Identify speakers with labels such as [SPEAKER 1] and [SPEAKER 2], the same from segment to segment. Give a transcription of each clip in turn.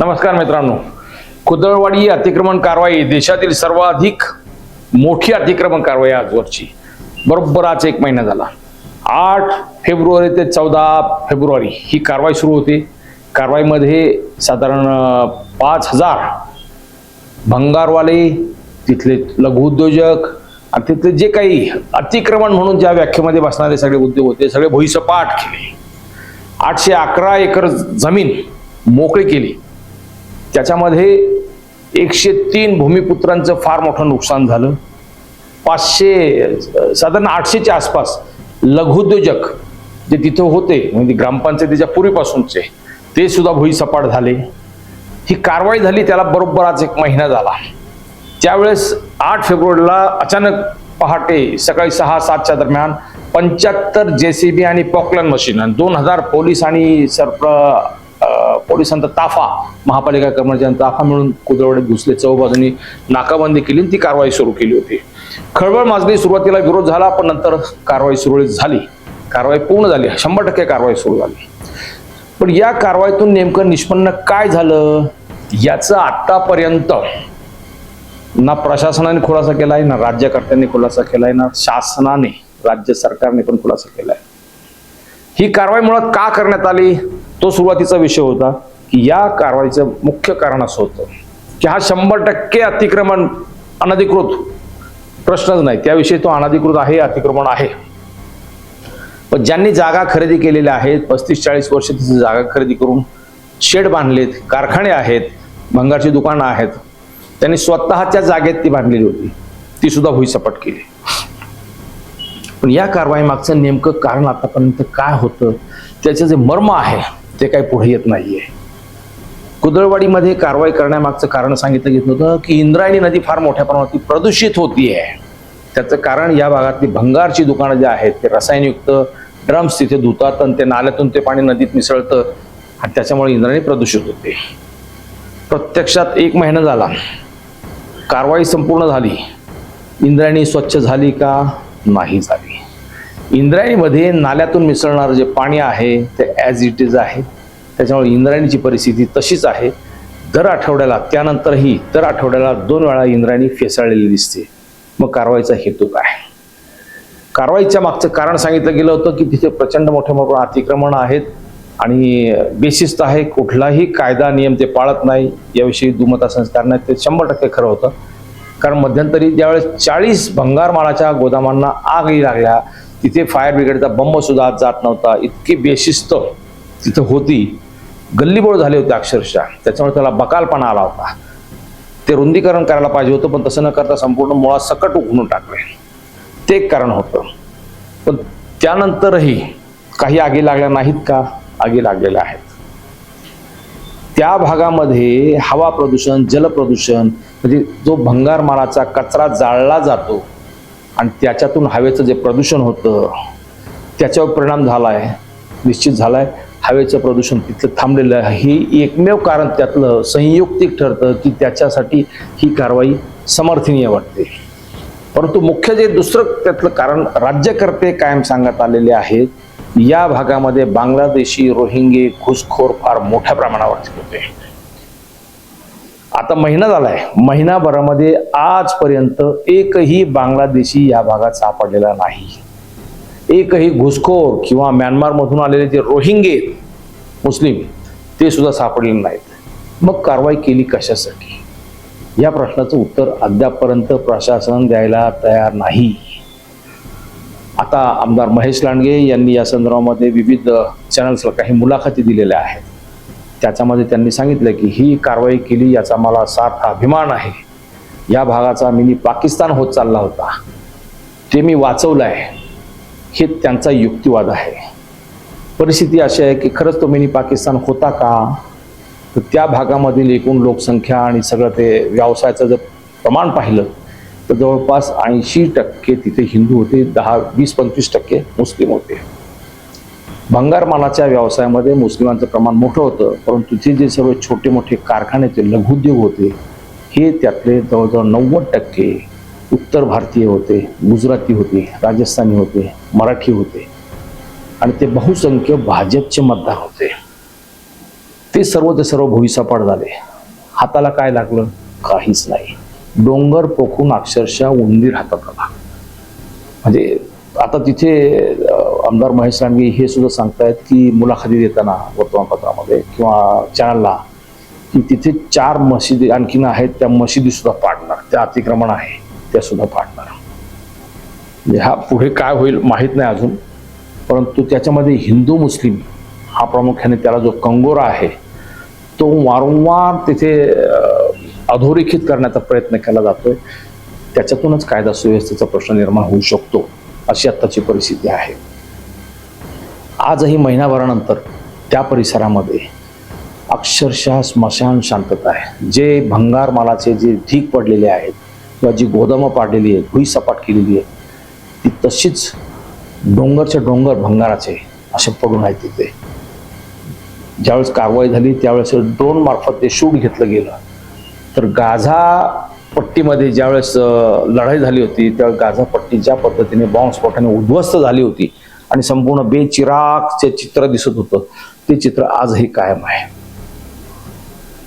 [SPEAKER 1] नमस्कार मित्रांनो. कुदळवाडी अतिक्रमण कारवाई देशातील सर्वाधिक मोठी अतिक्रमण कारवाई आजवरची बरोबर आज एक महिना झाला. आठ फेब्रुवारी ते चौदा फेब्रुवारी ही कारवाई सुरू होती. कारवाईमध्ये साधारण पाच हजार भंगारवाले तिथले लघुउद्योजक आणि तिथले जे काही अतिक्रमण म्हणून ज्या व्याख्येमध्ये बसणारे सगळे उद्योग होते सगळे भुईसपाट केले. आठशे अकरा एकर जमीन मोकळी केली. त्याच्यामध्ये एकशे तीन भूमिपुत्रांचं फार मोठं नुकसान झालं. पाचशे साधारण आठशेच्या आसपास लघुद्योजक जे तिथं होते म्हणजे ग्रामपंचायतीच्या पूर्वीपासूनचे ते सुद्धा भुईसपाट झाले. ही कारवाई झाली त्याला बरोबर आज एक महिना झाला. त्यावेळेस आठ फेब्रुवारीला अचानक पहाटे सकाळी सहा सातच्या दरम्यान पंच्याहत्तर जे सी बी आणि पॉकलन मशीन आणि दोन हजार पोलीस आणि सरप्र पोलिसांचा ताफा महापालिका कर्मचाऱ्यांचा ताफा मिळून कुदळवडे घुसले चौबाजूंनी नाकाबंदी केली आणि ती कारवाई सुरू केली होती. खळबळ माजली सुरुवातीला विरोध झाला पण नंतर कारवाई सुरळीत झाली. कारवाई पूर्ण झाली शंभर टक्के कारवाई सुरू झाली. पण या कारवाईतून नेमकं निष्पन्न काय झालं याचं आतापर्यंत ना प्रशासनाने खुलासा केलाय ना राज्यकर्त्यांनी खुलासा केलाय ना शासनाने राज्य सरकारने पण खुलासा केलाय. ही कारवाई मुळात का करण्यात आली? तो सुरुवातीचा विषय होता की या कारवाईचं मुख्य कारण असं होतं की हा शंभर टक्के अतिक्रमण अनधिकृत प्रश्नच नाही. त्याविषयी तो अनधिकृत आहे अतिक्रमण आहे. पण ज्यांनी जागा खरेदी केलेल्या आहेत पस्तीस चाळीस वर्ष तिथे जागा खरेदी करून शेड बांधलेत कारखाने आहेत भंगारची दुकानं आहेत त्यांनी स्वतःच्या जागेत ती बांधलेली होती. ती सुद्धा भुईसपाट केली. पण या कारवाई मागचं नेमकं कारण आतापर्यंत काय होतं? त्याचं जे मर्म आहे ते काही पुढे येत नाहीये. कुदळवाडीमध्ये कारवाई करण्यामागचं कारण सांगितलं गेलं होतं की इंद्रायणी नदी फार मोठ्या प्रमाणात प्रदूषित होतीये. त्याचं कारण या भागातली भंगारची दुकानं जी आहेत ते रसायनयुक्त ड्रम्स तिथे धुतात आणि ते नाल्यातून ते पाणी नदीत मिसळतं आणि त्याच्यामुळे इंद्रायणी प्रदूषित होते. प्रत्यक्षात एक महिना झाला. कारवाई संपूर्ण झाली. इंद्रायणी स्वच्छ झाली का? नाही झाली. इंद्रायणीमध्ये नाल्यातून मिसळणारं जे पाणी आहे ते ॲज इट इज आहे. त्याच्यामुळे इंद्रायणीची परिस्थिती तशीच आहे. दर आठवड्याला त्यानंतरही दर आठवड्याला दोन वेळा इंद्रायणी फेसाळलेली दिसते. मग कारवाईचा हेतू काय? कारवाईच्या मागचं कारण सांगितलं गेलं होतं की तिथे प्रचंड मोठ्या मोठ्या अतिक्रमण आहेत आणि बेशिस्त आहे. कुठलाही कायदा नियम ते पाळत नाही. याविषयी दुमता संस्कार नाही ते शंभर टक्के खरं होतं. कारण मध्यंतरी ज्यावेळेस चाळीस भंगारमालाच्या गोदामांना आगही लागल्या तिथे फायर ब्रिगेडचा बंब सुद्धा आत जात नव्हता. इतकी बेशिस्त तिथं होती. गल्लीबोळ झाले होते अक्षरशः. त्याच्यामुळे त्याला बकालपणा आला होता. ते रुंदीकरण करायला पाहिजे होतं पण तसं न करता संपूर्ण मुळा सकट उघडून टाकले. ते एक कारण होतं. पण त्यानंतरही काही आगी लागल्या नाहीत का? आगी लागलेल्या आहेत. त्या भागामध्ये हवा प्रदूषण जल प्रदूषण म्हणजे जो भंगारमालाचा कचरा जाळला जातो आणि त्याच्यातून हवेचं जे प्रदूषण होतं त्याच्यावर परिणाम झाला आहे निश्चित झाला आहे हवेचं प्रदूषण तिथलं थांबलेलं आहे. हे एकमेव कारण त्यातलं संयुक्तिक ठरतं की त्याच्यासाठी ही कारवाई समर्थनीय वाटते. परंतु मुख्य जे दुसरं त्यातलं कारण राज्यकर्ते कायम सांगत आलेले आहेत या भागामध्ये बांगलादेशी रोहिंगे घुसखोर फार मोठ्या प्रमाणावरती होते. आता महिना झालाय. महिनाभरामध्ये आजपर्यंत एकही बांगलादेशी या भागात सापडलेला नाही. एकही घुसखोर किंवा म्यानमार मधून आलेले जे रोहिंगे मुस्लिम ते सुद्धा सापडलेले नाहीत. मग कारवाई केली कशासाठी? या प्रश्नाचं उत्तर अद्यापपर्यंत प्रशासन द्यायला तयार नाही. आता आमदार महेश लांडगे यांनी या संदर्भामध्ये विविध चॅनल्सला काही मुलाखती दिलेल्या आहेत. त्याच्यामध्ये त्यांनी सांगितलं की ही कारवाई केली याचा मला सात अभिमान आहे. या भागाचा मिनी पाकिस्तान होत चालला होता. ते मी वाचवलं आहे हे त्यांचा युक्तिवाद आहे. परिस्थिती अशी आहे की खरंच तो मिनी पाकिस्तान होता का? तर त्या भागामधील एकूण लोकसंख्या आणि सगळं ते व्यवसायाचं जर प्रमाण पाहिलं तर जवळपास ऐंशी टक्के तिथे हिंदू होते दहा वीस पंचवीस टक्के मुस्लिम होते. भंगार मालाच्या व्यवसायामध्ये मुस्लिमांचं प्रमाण मोठं होतं परंतु तिथे जे सर्व छोटे मोठे कारखाने ते लघुउद्योग होते हे त्यातले जवळजवळ नव्वद टक्के उत्तर भारतीय होते गुजराती होते राजस्थानी होते मराठी होते. आणि ते बहुसंख्य भाजपचे मतदार होते. ते सर्व ते सर्व भुईसपाट झाले. हाताला काय लागलं? काहीच नाही. डोंगर पोखून अक्षरशः उंदीर हातात आला म्हणजे आता तिथे आमदार महेश रानगे हे सुद्धा सांगतायत की मुलाखती देताना वर्तमानपत्रामध्ये किंवा चॅनलला की तिथे चार मशिदी आणखीन आहेत त्या मशिदी सुद्धा पाडणार त्या अतिक्रमण आहे त्या सुद्धा पाडणार. म्हणजे हा पुढे काय होईल माहीत नाही अजून परंतु त्याच्यामध्ये हिंदू मुस्लिम हा प्रामुख्याने त्याला जो कंगोरा आहे तो वारंवार तिथे अधोरेखित करण्याचा प्रयत्न केला जातोय. त्याच्यातूनच कायदा सुव्यवस्थेचा प्रश्न निर्माण होऊ शकतो अशी आत्ताची परिस्थिती आहे. आजही महिनाभरानंतर त्या परिसरामध्ये अक्षरशः स्मशान शांतता आहे. जे भंगार मालाचे जे ढीक पडलेले आहेत किंवा जी गोदामं पाडलेली आहे भुई सपाट केलेली आहे ती तशीच डोंगरचे डोंगर भंगाराचे असे पडून आहेत तिथे. ज्यावेळेस कारवाई झाली त्यावेळेस ड्रोन मार्फत ते शूट घेतलं गेलं. तर गाझा पट्टीमध्ये ज्यावेळेस लढाई झाली होती त्यावेळेस गाझा पट्टी ज्या पद्धतीने बॉम्बस्फोटाने उद्ध्वस्त झाली होती आणि संपूर्ण बेचिराग जे चित्र दिसत होतं ते चित्र आजही कायम आहे.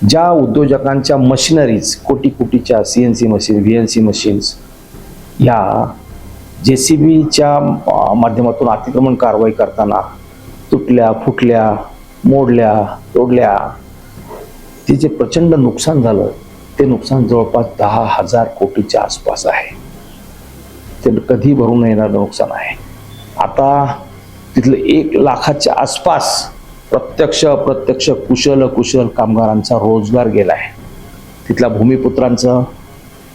[SPEAKER 1] ज्या उद्योजकांच्या मशिनरीज कोटी कोटीच्या C N C machine V N C machines या जे सी बीच्या माध्यमातून अतिक्रमण कारवाई करताना तुटल्या फुटल्या मोडल्या तोडल्या ते जे प्रचंड नुकसान झालं ते नुकसान जवळपास दहा हजार कोटीच्या आसपास आहे. ते कधी भरून येणारं नुकसान आहे. आता तिथलं एक लाखाच्या आसपास प्रत्यक्ष अप्रत्यक्ष कुशल कुशल कामगारांचा रोजगार गेला आहे तिथल्या भूमिपुत्रांचं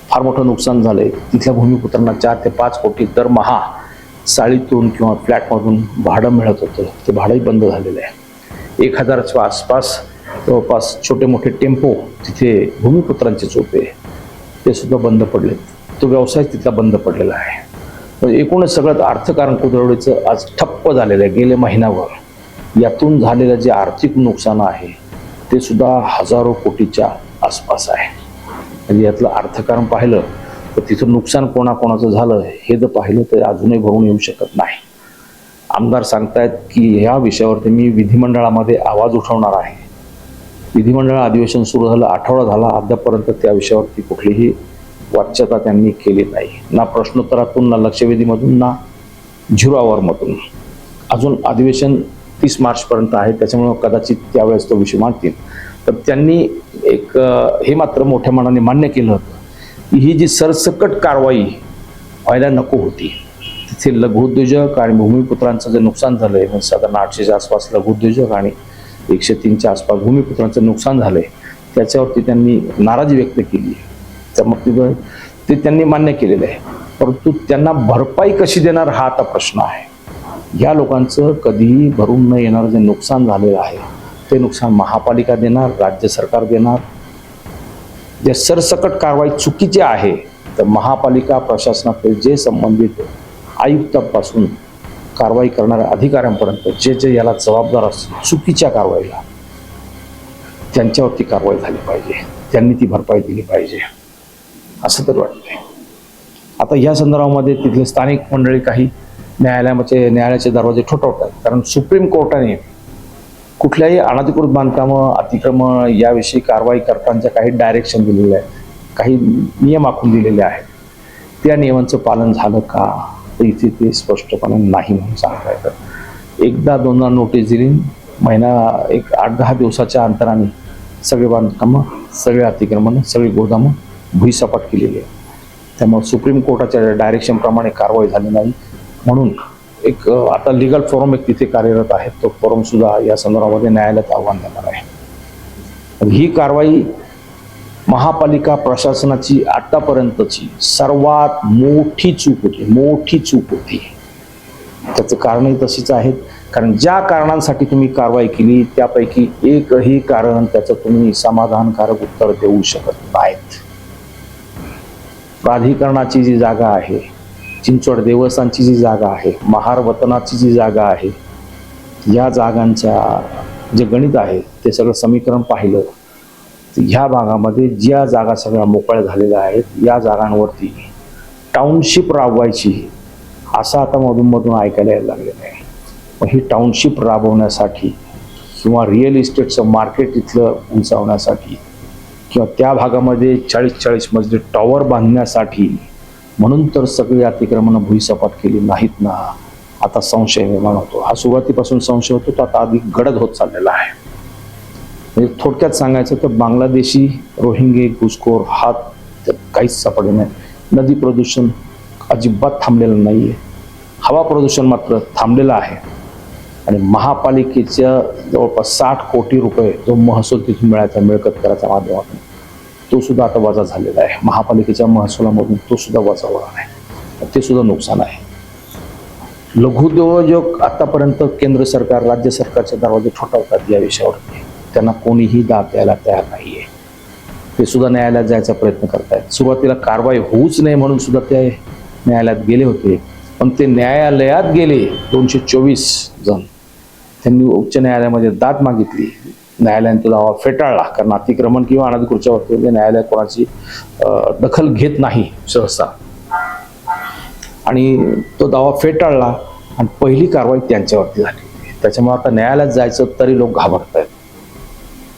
[SPEAKER 1] फार मोठं नुकसान झालंय. तिथल्या भूमिपुत्रांना चार ते पाच कोटी दरमहा साळीतून किंवा फ्लॅटमधून भाडं मिळत होतं. ते भाडंही बंद झालेलं आहे. एक हजाराच्या आसपास जवळपास छोटे मोठे टेम्पो तिथे भूमिपुत्रांचेच होते ते सुद्धा बंद पडले तो व्यवसाय तिथला बंद पडलेला आहे. म्हणजे एकूणच सगळं अर्थकारण कुदरवडीचं आज ठप्प झालेलं आहे. गेले महिनाभर यातून झालेलं जे आर्थिक नुकसान आहे ते सुद्धा हजारो कोटीच्या आसपास आहे. म्हणजे यातलं अर्थकारण पाहिलं तर तिथं नुकसान कोणाकोणाचं झालं हे जर पाहिलं तर अजूनही भरून येऊ शकत नाही. आमदार सांगतायत की ह्या विषयावरती मी विधिमंडळामध्ये आवाज उठवणार आहे. विधिमंडळ अधिवेशन सुरू झालं आठवडा झाला अद्यापर्यंत त्या विषयावरती कुठलीही वाच्यता त्यांनी केली नाही. ना प्रश्नोत्तरातून ना लक्षवेधीमधून ना झिरो अजून अधिवेशन तीस मार्चपर्यंत आहे त्याच्यामुळं कदाचित त्यावेळेस तो विषय मांडतील. तर त्यांनी एक हे मात्र मोठ्या मनाने मान्य केलं होतं की ही जी सरसकट कारवाई व्हायला नको होती. तिथे लघुउद्योजक आणि भूमिपुत्रांचं जे नुकसान झालं आहे म्हणजे साधारण आठशेच्या आसपास लघुउद्योजक आणि एकशे तीनच्या आसपास भूमिपुत्रांचं नुकसान झालंय त्याच्यावरती त्यांनी नाराजी व्यक्त केली. तर ते त्यांनी मान्य केलेलं आहे. परंतु त्यांना भरपाई कशी देणार हा आता प्रश्न आहे. या लोकांचं कधीही भरून न येणारं जे नुकसान झालेलं आहे ते नुकसान महापालिका देणार राज्य सरकार देणार. जे सरसकट कारवाई चुकीची आहे तर महापालिका प्रशासनातील जे संबंधित आयुक्तांपासून कारवाई करणाऱ्या अधिकाऱ्यांपर्यंत जे जे याला जबाबदार असतील चुकीच्या कारवाईला त्यांच्यावरती कारवाई झाली पाहिजे. त्यांनी ती भरपाई दिली पाहिजे. असं तर वाटतंय आता या संदर्भामध्ये तिथले स्थानिक मंडळी काही न्यायालयाचे न्यायालयाचे दरवाजे ठोठावतात. कारण सुप्रीम कोर्टाने कुठल्याही अनधिकृत बांधकामं अतिक्रमण याविषयी कारवाई करतानाच्या काही डायरेक्शन दिलेले आहे काही नियम आखून दिलेले आहेत. त्या नियमांचं पालन झालं का? तर इथे ते स्पष्टपणे नाही म्हणून सांगता येतं. एकदा दोनदा नोटीस दिली. महिना एक आठ दहा दिवसाच्या अंतराने सगळे बांधकामं सगळे अतिक्रमण सगळी गोदामं भुईसपाट केलेली आहे. त्यामुळे सुप्रीम कोर्टाच्या डायरेक्शनप्रमाणे कारवाई झाली नाही. म्हणून एक आता लिगल फोरम एक तिथे कार्यरत आहे. तो फोरमसुद्धा या संदर्भामध्ये न्यायालयात आव्हान देणार आहे. ही कारवाई महापालिका प्रशासनाची आतापर्यंतची सर्वात मोठी चूक होती. मोठी चूक होती. त्याचं कारणही तशीच आहेत. कारण ज्या कारणांसाठी तुम्ही कारवाई केली त्यापैकी एकही कारण त्याचं तुम्ही समाधानकारक उत्तर देऊ शकत नाहीत. प्राधिकरणाची जी जागा आहे चिंचवड देवस्थानची जी जागा आहे महार वतनाची जी जागा आहे या जागांच्या जे गणित आहे ते सगळं समीकरण पाहिलं. तर ह्या भागामध्ये ज्या जागा सगळ्या मोकळ्या झालेल्या आहेत या जागांवरती टाउनशिप राबवायची असं आता मधून मधून ऐकायला यायला लागलेलं आहे. मग ही टाउनशिप राबवण्यासाठी किंवा रिअल इस्टेटचं मार्केट इथलं उंचावण्यासाठी किंवा त्या भागामध्ये चाळीस चाळीस मजली टॉवर बांधण्यासाठी म्हणून तर सगळी अतिक्रमणं भुईसपाट केली नाहीत ना. आता संशय निर्माण होतो. हा सुरुवातीपासून संशय होतो तो आता अधिक गडद होत चाललेला आहे. म्हणजे थोडक्यात सांगायचं तर बांगलादेशी रोहिंगे घुसखोर हा काहीच सापडले नाही नदी प्रदूषण अजिबात थांबलेलं नाही आहे हवा प्रदूषण मात्र थांबलेलं आहे. आणि महापालिकेच्या जवळपास साठ कोटी रुपये जो महसूल तिथून मिळायचा मिळकत करायचा माध्यमातून तो सुद्धा आता वजा झालेला आहे. महापालिकेच्या महसुलामधून तो सुद्धा वजा होणार आहे. ते सुद्धा नुकसान आहे. लघुद्योजक आतापर्यंत केंद्र सरकार राज्य सरकारचे दरवाजे ठोठावतात या विषयावरती. त्यांना कोणीही दाद द्यायला तयार नाही आहे ते सुद्धा न्यायालयात जायचा प्रयत्न करतायत. सुरुवातीला कारवाई होऊच नये म्हणून सुद्धा ते न्यायालयात गेले होते. पण ते न्यायालयात गेले दोनशे चोवीस जण. त्यांनी उच्च न्यायालयामध्ये दाद मागितली. न्यायालयाने तो दावा फेटाळला. कारण अतिक्रमण किंवा अनधिकृतच्या बाबतीत न्यायालय कोणाची दखल घेत नाही सहसा. आणि तो दावा फेटाळला आणि पहिली कारवाई त्यांच्यावरती झाली. त्याच्यामुळे आता न्यायालयात जायचं तरी लोक घाबरत आहेत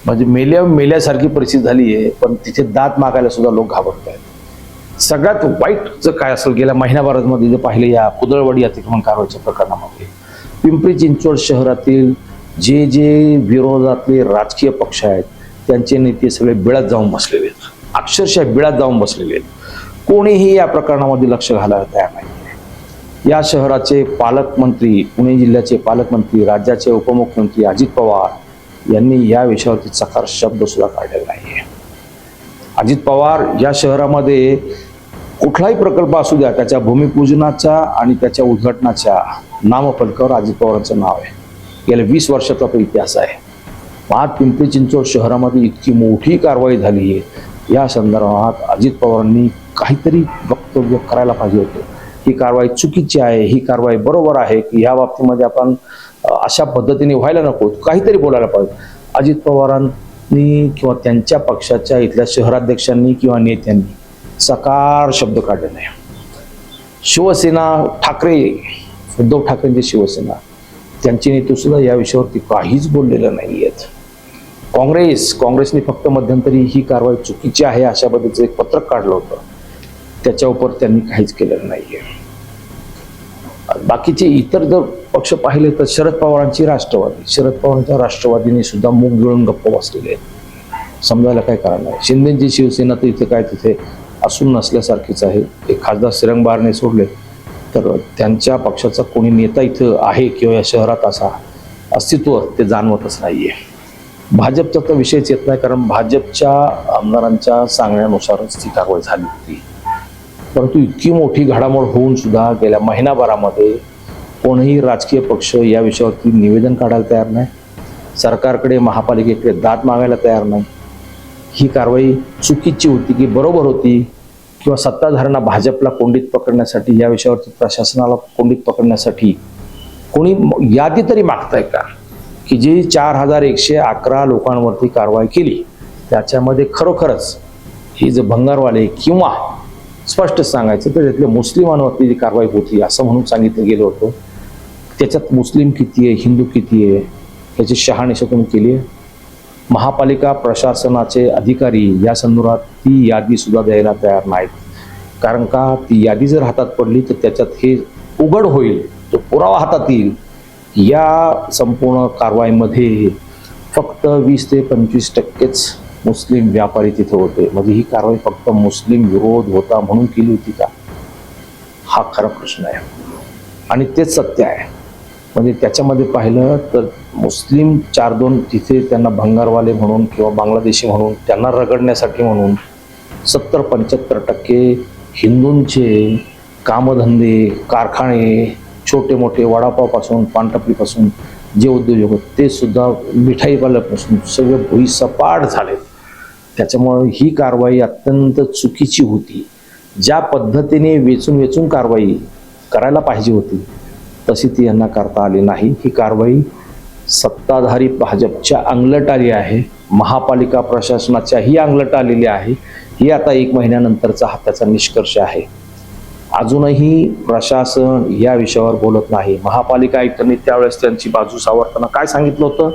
[SPEAKER 1] म्हणजे मेल्या मेल्यासारखी परिस्थिती झाली आहे पण तिथे दात मागायला सुद्धा लोक घाबरत आहेत सगळ्यात वाईट जर काय असेल गेल्या महिन्याभरामध्ये जे पाहिले या कुदळवाडी अतिक्रमण कारवाईच्या प्रकरणामध्ये पिंपरी चिंचवड शहरातील जे जे विरोधातले राजकीय पक्ष आहेत त्यांचे नेते सगळे बिळात जाऊन बसलेले आहेत. अक्षरशः बिळात जाऊन बसलेले आहेत. कोणीही या प्रकरणामध्ये लक्ष घालायला तयार नाही. या शहराचे पालकमंत्री पुणे जिल्ह्याचे पालकमंत्री राज्याचे उपमुख्यमंत्री अजित पवार यांनी या विषयावरती चकार शब्द सुद्धा काढलेला आहे अजित पवार या शहरामध्ये कुठलाही प्रकल्प असू द्या त्याच्या भूमिपूजनाच्या आणि त्याच्या उद्घाटनाच्या नामफलकावर अजित पवारांचं नाव आहे. गेल्या वीस वर्षाचा तो इतिहास आहे. पाच पिंपरी चिंचवड शहरामध्ये इतकी मोठी कारवाई झाली आहे. या संदर्भात अजित पवारांनी काहीतरी वक्तव्य करायला पाहिजे होतं. ही कारवाई चुकीची आहे ही कारवाई बरोबर आहे की या बाबतीमध्ये आपण अशा पद्धतीने व्हायला नको काहीतरी बोलायला पाहिजे. अजित पवारांनी किंवा त्यांच्या पक्षाच्या इथल्या शहराध्यक्षांनी किंवा नेत्यांनी सकार शब्द काढले नाही. शिवसेना ठाकरे उद्धव ठाकरेंची शिवसेना त्यांचे नेते सुद्धा या विषयावरती काहीच बोललेलं नाही आहेत काँग्रेस काँग्रेसने फक्त मध्यंतरी ही कारवाई चुकीची आहे अशा पद्धतीचं एक पत्रक काढलं होतं. त्याच्यावर त्यांनी काहीच केलेलं नाहीये. बाकीचे इतर जर पक्ष पाहिले तर शरद पवारांची राष्ट्रवादी. शरद पवारांच्या राष्ट्रवादीने सुद्धा मूग गिळून गप्प बसलेले आहेत. समजायला काय कारण नाही. शिंदेची शिवसेना तर इथे काय तिथे असून नसल्यासारखीच आहे. एक खासदार श्रीरंग बारणे सोडले तर त्यांच्या पक्षाचा कोणी नेता इथं आहे किंवा या शहरात असा अस्तित्व ते जाणवतच नाहीये. भाजपचा तर विषयच येत नाही कारण भाजपच्या आमदारांच्या सांगण्यानुसारच ती कारवाई झाली होती. परंतु इतकी मोठी घडामोड होऊन सुद्धा गेल्या महिनाभरामध्ये कोणीही राजकीय पक्ष या विषयावरती निवेदन काढायला तयार नाही. सरकारकडे महापालिकेकडे दाद मागायला तयार नाही. ही कारवाई चुकीची होती की बरोबर होती? किंवा सत्ताधाऱ्यांना भाजपला कोंडीत पकडण्यासाठी या विषयावरती प्रशासनाला कोंडीत पकडण्यासाठी कोणी यादी तरी मागताय का? की जी चार हजार एकशे अकरा लोकांवरती कारवाई केली त्याच्यामध्ये खरोखरच हे जे भंगारवाले किंवा स्पष्ट सांगायचं तर त्यातल्या मुस्लिमांवरती जी कारवाई होती असं म्हणून सांगितलं गेलं होतं त्याच्यात मुस्लिम किती आहे हिंदू किती आहे याची शहानिशा तुम्ही केली आहे? महापालिका प्रशासनाचे अधिकारी या संदर्भात ती यादी सुद्धा द्यायला तयार नाहीत. कारण का? ती यादी जर हातात पडली तर त्याच्यात हे उघड होईल तो पुरावा हातात येईल. या संपूर्ण कारवाईमध्ये फक्त वीस ते पंचवीस टक्केच मुस्लिम व्यापारी तिथे होते. म्हणजे ही कारवाई फक्त मुस्लिम विरोध होता म्हणून केली होती का? हा खरा प्रश्न आहे. आणि तेच सत्य आहे. म्हणजे त्याच्यामध्ये पाहिलं तर मुस्लिम चार दोन तिथे त्यांना भंगारवाले म्हणून किंवा बांगलादेशी म्हणून त्यांना रगडण्यासाठी म्हणून सत्तर पंच्याहत्तर टक्के हिंदूंचे कामधंदे कारखाने छोटे मोठे वडापावपासून पानटपरीपासून जे उद्योजक होते ते सुद्धा मिठाईवाल्यापासून सगळे भुई सपाट झाले. त्याच्यामुळं ही कारवाई अत्यंत चुकीची होती. ज्या पद्धतीने वेचून वेचून कारवाई करायला पाहिजे होती तशी ती यांना करता आली नाही. ही कारवाई सत्ताधारी भाजपच्या अंगलट आली आहे. महापालिका प्रशासनाच्याही अंगलट आलेली आहे. ही आता एक महिन्यानंतरचा हा त्याचा निष्कर्ष आहे. अजूनही प्रशासन या विषयावर बोलत नाही. महापालिका आयुक्तांनी त्यावेळेस त्यांची बाजू सावरताना काय सांगितलं होतं?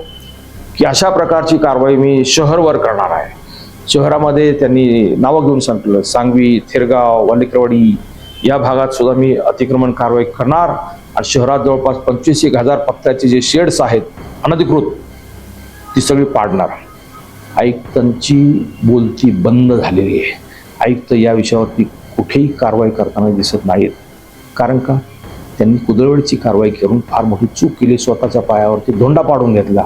[SPEAKER 1] की अशा प्रकारची कारवाई मी शहरवर करणार आहे. शहरामध्ये त्यांनी नावं घेऊन सांगितलं. सांगवी थिरगाव वालिकरवाडी या भागात सुद्धा मी अतिक्रमण कारवाई करणार. आणि शहरात जवळपास पंचवीस एक हजार पत्त्याचे जे शेड्स आहेत अनधिकृत ती सगळी पाडणार. आयुक्तांची बोलती बंद झालेली आहे. आयुक्त या विषयावरती कुठेही कारवाई करताना दिसत नाहीत. कारण का? त्यांनी कुदळवडीची कारवाई करून फार मोठी चूक केली स्वतःच्या पायावरती धोंडा पाडून घेतला.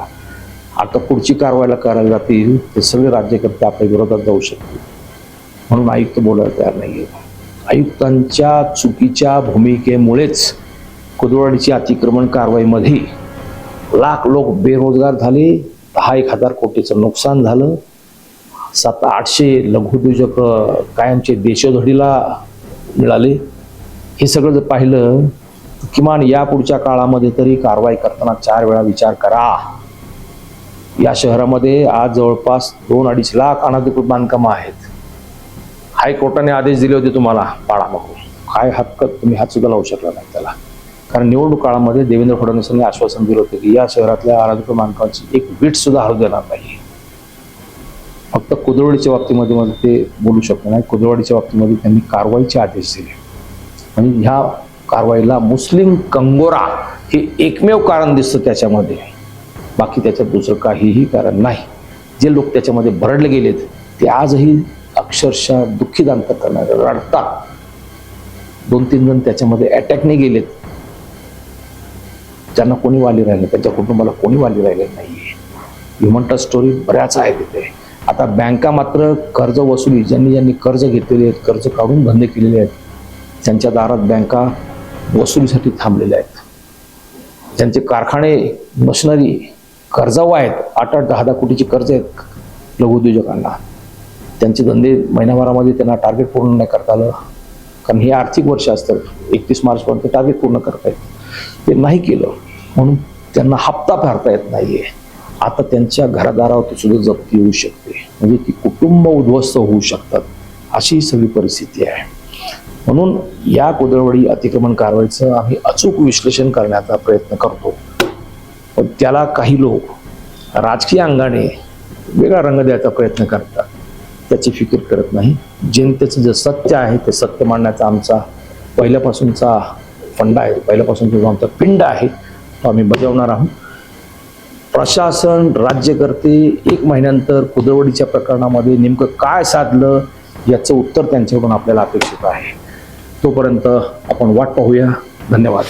[SPEAKER 1] आता पुढची कारवाईला करायला जातील ते सगळे राज्यकर्ते आपल्या विरोधात जाऊ शकतील. म्हणून आयुक्त बोलायला तयार नाही आयुक्तांच्या चुकीच्या भूमिकेमुळेच कुदवाडीची अतिक्रमण कारवाईमध्ये लाख लोक बेरोजगार झाले दहा एक हजार कोटीचं नुकसान झालं. सात आठशे लघुद्योजक कायमचे देशोधडीला मिळाले. हे सगळं जर पाहिलं किमान या पुढच्या काळामध्ये तरी कारवाई करताना चार वेळा विचार करा. या शहरामध्ये आज जवळपास दोन अडीच लाख अनधिकृत बांधकामं आहेत. हायकोर्टाने आदेश दिले होते तुम्हाला पाळा मग. काय हक्क तुम्ही हात सुद्धा लावू शकला नाही त्याला. कारण निवडणूक काळामध्ये देवेंद्र फडणवीसांनी आश्वासन दिलं होतं की या शहरातल्या अनधिकृत मानकांची एक वीट सुद्धा हलू देणार नाही. फक्त कुदळवाडीच्या बाबतीमध्ये मध्ये ते बोलू शकले नाही. कुदळवाडीच्या बाबतीमध्ये त्यांनी कारवाईचे आदेश दिले. आणि ह्या कारवाईला मुस्लिम कंगोरा हे एकमेव कारण दिसतं त्याच्यामध्ये. बाकी त्याच्यात दुसरं काहीही कारण नाही. जे लोक त्याच्यामध्ये भरडले गेलेत ते आजही अक्षरशः दुःखी दांत करणारे रडतात. दोन तीन जण त्याच्यामध्ये अटॅकने गेलेत. ज्यांना कोणी वाली राहिले त्यांच्या कुटुंबाला कोणी वाली राहिले नाहीये ह्युमन टच स्टोरी बऱ्याच आहेत तिथे आता बँका मात्र कर्ज वसुली ज्यांनी ज्यांनी कर्ज घेतलेले आहेत कर्ज काढून धंदे केलेले आहेत त्यांच्या दारात बँका वसुलीसाठी थांबलेल्या आहेत. त्यांचे कारखाने मशिनरी कर्जाऊ आहेत. आठ आठ दहा दहा कोटीची कर्ज आहेत लघुउद्योजकांना त्यांचे धंदे महिन्याभरामध्ये त्यांना टार्गेट पूर्ण नाही करता आलं. कारण हे आर्थिक वर्ष असतं. एकतीस मार्चपर्यंत टार्गेट पूर्ण करता येत. ते नाही केलं. म्हणून त्यांना हप्ता भरता येत नाहीये. आता त्यांच्या घरादारावर सुद्धा जप्ती होऊ शकते. म्हणजे ती कुटुंब उद्ध्वस्त होऊ शकतात. अशी सगळी परिस्थिती आहे. म्हणून या कुदळवडी अतिक्रमण कारवाईचं आम्ही अचूक विश्लेषण करण्याचा प्रयत्न करतो. पण त्याला काही लोक राजकीय अंगाने वेगळा रंग द्यायचा प्रयत्न करतात. त्याची फिकीर करत नाही. जनतेचं जे सत्य आहे ते सत्य मांडण्याचा आमचा पहिल्यापासूनचा फंडा आहे. पहिल्यापासून जो आमचा पिंड आहे तो आम्ही बजावणार आहोत. प्रशासन राज्यकर्ते एक महिन्यानंतर कुदळवडीच्या प्रकरणामध्ये नेमकं काय साधलं याचं उत्तर त्यांच्याकडून आपल्याला अपेक्षित आहे. तोपर्यंत आपण वाट पाहूया. धन्यवाद.